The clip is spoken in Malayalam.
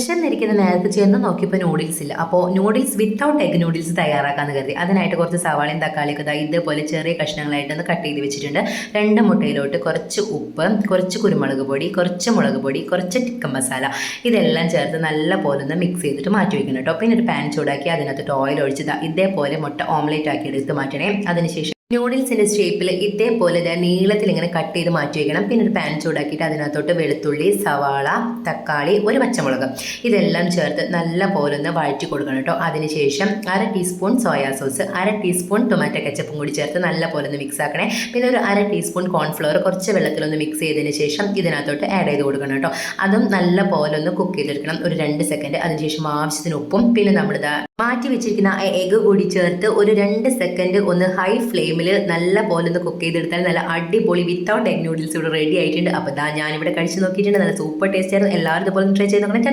വിശന്നിരിക്കുന്ന നേരത്തെ ചെന്ന് നോക്കിയപ്പോൾ നൂഡിൽസ് ഇല്ല. അപ്പോൾ നൂഡിൽസ് വിത്തൗട്ട് എഗ് നൂഡിൽസ് തയ്യാറാക്കാമെന്ന് കരുതി. അതിനായിട്ട് കുറച്ച് സവാളയും തക്കാളിയൊക്കെ ഒക്കെ ഇതേപോലെ ചെറിയ കഷ്ണങ്ങളായിട്ട് ഒന്ന് കട്ട് ചെയ്ത് വെച്ചിട്ടുണ്ട്. രണ്ട് മുട്ടയിലോട്ട് കുറച്ച് ഉപ്പ് കുറച്ച് കുരുമുളക് പൊടി കുറച്ച് മുളക് പൊടി കുറച്ച് ചിക്കൻ മസാല ഇതെല്ലാം ചേർത്ത് നല്ല പോലെ ഒന്ന് മിക്സ് ചെയ്തിട്ട് മാറ്റി വെക്കണം കേട്ടോ. പിന്നെ ഒരു പാൻ ചൂടാക്കി അതിനകത്തോട്ട് ഓയിൽ ഒഴിച്ച് ഇതേപോലെ മുട്ട ഓംലേറ്റ് ആക്കി എടുത്ത് മാറ്റണേ. അതിനുശേഷം നൂഡിൽസിന്റെ ഷേപ്പിൽ ഇതേപോലെ തന്നെ നീളത്തിൽ ഇങ്ങനെ കട്ട് ചെയ്ത് മാറ്റി വയ്ക്കണം പിന്നെ ഒരു പാൻ ചൂടാക്കിയിട്ട് അതിനകത്തോട്ട് വെളുത്തുള്ളി സവാള തക്കാളി ഒരു പച്ചമുളക്. ഇതെല്ലാം ചേർത്ത് നല്ല പോലെ ഒന്ന് വഴറ്റി കൊടുക്കണം കേട്ടോ. അതിനുശേഷം അര ടീസ്പൂൺ സോയാ സോസ് അര ടീസ്പൂൺ ടൊമാറ്റോ കെച്ചപ്പും കൂടി ചേർത്ത് നല്ല പോലെ ഒന്ന് മിക്സ് ആക്കണേ. പിന്നെ ഒരു അര ടീസ്പൂൺ കോൺഫ്ലവർ കുറച്ച് വെള്ളത്തിലൊന്ന് മിക്സ് ചെയ്തതിന് ശേഷം ഇതിനകത്തോട്ട് ആഡ് ചെയ്ത് കൊടുക്കണം കേട്ടോ. അതും നല്ല പോലെ ഒന്ന് കുക്ക് ചെയ്തെടുക്കണം. ഒരു രണ്ട് സെക്കൻഡ് അതിനുശേഷം ആവശ്യത്തിന് ഉപ്പും പിന്നെ നമ്മൾ ഇതാ മാറ്റി വെച്ചിരിക്കുന്ന ആ എഗ് കൂടി ചേർത്ത് ഒരു രണ്ട് സെക്കൻഡ് ഒന്ന് ഹൈ ഫ്ലെയിമിൽ നല്ല പോലെ ഒന്ന് കുക്ക് ചെയ്തെടുത്താൽ നല്ല അടിപൊളി വിത്തൗട്ട് എഗ് നൂഡിൽസ് ഇവിടെ റെഡി ആയിട്ടുണ്ട്. അപ്പോൾ ഞാനിവിടെ കഴിച്ച് നോക്കിയിട്ടുണ്ട്. നല്ല സൂപ്പർ ടേസ്റ്റ് ആയിരുന്നു. എല്ലാവരും ഇതുപോലെ ട്രൈ ചെയ്ത് നോക്കണം.